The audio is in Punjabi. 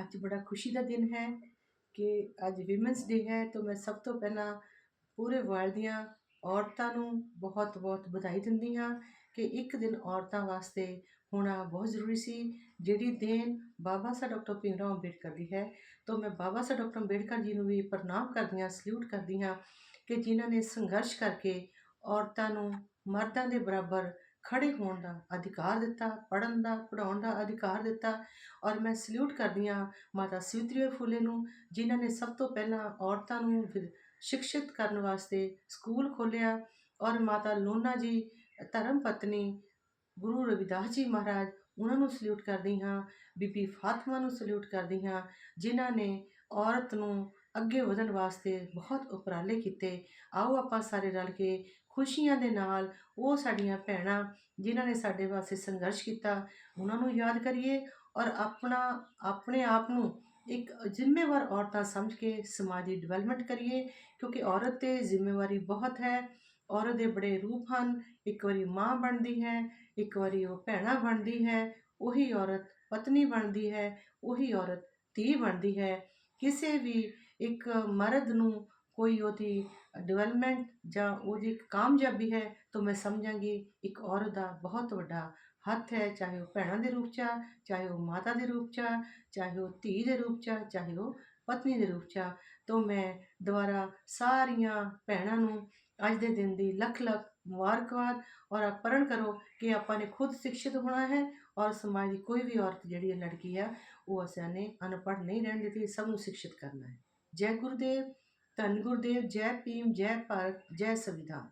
ਅੱਜ ਬੜਾ ਖੁਸ਼ੀ ਦਾ ਦਿਨ ਹੈ ਕਿ ਅੱਜ ਵਿਮਨਸ ਡੇ ਹੈ, ਤਾਂ ਮੈਂ ਸਭ ਤੋਂ ਪਹਿਲਾਂ ਪੂਰੇ ਵਰਲਡ ਦੀਆਂ ਔਰਤਾਂ ਨੂੰ ਬਹੁਤ-ਬਹੁਤ ਵਧਾਈ ਦਿੰਦੀ ਹਾਂ ਕਿ ਇੱਕ ਦਿਨ ਔਰਤਾਂ ਵਾਸਤੇ ਹੋਣਾ ਬਹੁਤ ਜ਼ਰੂਰੀ ਸੀ, ਜਿਹੜੀ ਦੇਣ ਬਾਬਾ ਸਾਹਿਬ ਡਾਕਟਰ ਭੀਮਰਾਓ ਅੰਬੇਡਕਰ ਦੀ ਹੈ। ਤਾਂ ਮੈਂ ਬਾਬਾ ਸਾਹਿਬ ਡਾਕਟਰ ਅੰਬੇਡਕਰ ਜੀ ਨੂੰ ਵੀ ਪ੍ਰਣਾਮ ਕਰਦੀ ਹਾਂ, ਸਲੂਟ ਕਰਦੀ ਹਾਂ ਕਿ ਜਿਨ੍ਹਾਂ ਨੇ ਸੰਘਰਸ਼ ਕਰਕੇ ਔਰਤਾਂ ਨੂੰ ਮਰਦਾਂ ਦੇ ਬਰਾਬਰ ਖੜੇ ਹੋਣ ਦਾ ਅਧਿਕਾਰ ਦਿੱਤਾ, ਪੜ੍ਹਨ ਦਾ, ਪੜ੍ਹਾਉਣ ਦਾ ਅਧਿਕਾਰ ਦਿੱਤਾ ਔਰ ਮੈਂ ਸਲੂਟ ਕਰਦੀ ਹਾਂ ਮਾਤਾ ਸਵਿਤਰੀ ਫੁਲੇ ਨੂੰ, ਜਿਨ੍ਹਾਂ ਨੇ ਸਭ ਤੋਂ ਪਹਿਲਾਂ ਔਰਤਾਂ ਨੂੰ ਵਿ- ਸ਼ਿਕਸ਼ਿਤ ਕਰਨ ਵਾਸਤੇ ਸਕੂਲ ਖੋਲ੍ਹਿਆ ਔਰ ਮਾਤਾ ਲੋਨਾ ਜੀ, ਧਰਮ ਪਤਨੀ, ਗੁਰੂ ਰਵਿਦਾਸ ਜੀ ਮਹਾਰਾਜ, ਉਹਨਾਂ ਨੂੰ ਸਲੂਟ ਕਰਦੀ ਹਾਂ, ਬੀਬੀ ਫਾਤਮਾ ਨੂੰ ਸਲੂਟ ਕਰਦੀ ਹਾਂ, ਜਿਨ੍ਹਾਂ ਨੇ ਔਰਤ ਨੂੰ ਅੱਗੇ ਵਧਣ ਵਾਸਤੇ ਬਹੁਤ ਉਪਰਾਲੇ ਕੀਤੇ। ਆਓ ਆਪਾਂ ਸਾਰੇ ਰਲ ਕੇ ਖੁਸ਼ੀਆਂ ਦੇ ਨਾਲ ਉਹ ਸਾਡੀਆਂ ਭੈਣਾਂ ਜਿਨ੍ਹਾਂ ਨੇ ਸਾਡੇ ਵਾਸਤੇ ਸੰਘਰਸ਼ ਕੀਤਾ, ਉਹਨਾਂ ਨੂੰ ਯਾਦ ਕਰੀਏ ਔਰ ਆਪਣਾ, ਆਪਣੇ ਆਪ ਨੂੰ ਇੱਕ ਜ਼ਿੰਮੇਵਾਰ ਔਰਤਾਂ ਸਮਝ ਕੇ ਸਮਾਜ ਦੀ ਡਿਵੈਲਪਮੈਂਟ ਕਰੀਏ, ਕਿਉਂਕਿ ਔਰਤ ਤੇ ਜ਼ਿੰਮੇਵਾਰੀ ਬਹੁਤ ਹੈ। ਔਰਤ ਦੇ ਬੜੇ ਰੂਪ ਹਨ, ਇੱਕ ਵਾਰੀ ਮਾਂ ਬਣਦੀ ਹੈ, ਇੱਕ ਵਾਰੀ ਉਹ ਭੈਣਾ ਬਣਦੀ ਹੈ, ਉਹੀ ਔਰਤ ਪਤਨੀ ਬਣਦੀ ਹੈ, ਉਹੀ ਔਰਤ ਧੀ ਬਣਦੀ ਹੈ। ਕਿਸੇ ਵੀ ਇੱਕ ਮਰਦ ਨੂੰ ਕੋਈ ਉਹਦੀ ਡਿਵੈਲਪਮੈਂਟ ਜਾਂ ਉਹਦੀ ਇੱਕ ਕਾਮਯਾਬੀ ਹੈ ਤਾਂ ਮੈਂ ਸਮਝਾਂਗੀ, ਇੱਕ ਔਰਤ ਦਾ ਬਹੁਤ ਵੱਡਾ ਹੱਥ ਹੈ, ਚਾਹੇ ਉਹ ਭੈਣਾਂ ਦੇ ਰੂਪ 'ਚ ਚਾਹੇ ਉਹ ਮਾਤਾ ਦੇ ਰੂਪ 'ਚ ਆ, ਚਾਹੇ ਉਹ ਧੀ ਦੇ ਰੂਪ 'ਚ ਆ, ਚਾਹੇ ਉਹ ਪਤਨੀ ਦੇ ਰੂਪ 'ਚ ਆ ਤਾਂ ਮੈਂ ਦੁਬਾਰਾ ਸਾਰੀਆਂ ਭੈਣਾਂ ਨੂੰ ਅੱਜ ਦੇ ਦਿਨ ਦੀ ਲੱਖ ਲੱਖ ਮੁਬਾਰਕਬਾਦ ਔਰ ਆਪ ਪਰਨ ਕਰੋ ਕਿ ਆਪਾਂ ਨੇ ਖੁਦ ਸਿੱਖਿਤ ਹੋਣਾ ਹੈ ਔਰ ਸਮਾਜ ਦੀ ਕੋਈ ਵੀ ਔਰਤ ਜਿਹੜੀ ਹੈ, ਲੜਕੀ ਆ, ਉਹ ਅਸਾਂ ਨੇ ਅਨਪੜ੍ਹ ਨਹੀਂ ਰਹਿਣ ਦਿੱਤੀ, ਸਭ ਨੂੰ ਸਿੱਖਿਤ ਕਰਨਾ ਹੈ। ਜੈ ਗੁਰਦੇਵ, ਧੰਨ ਗੁਰਦੇਵ, ਜੈ ਭੀਮ, ਜੈ ਭਾਰਤ, ਜੈ ਸੰਵਿਧਾਨ।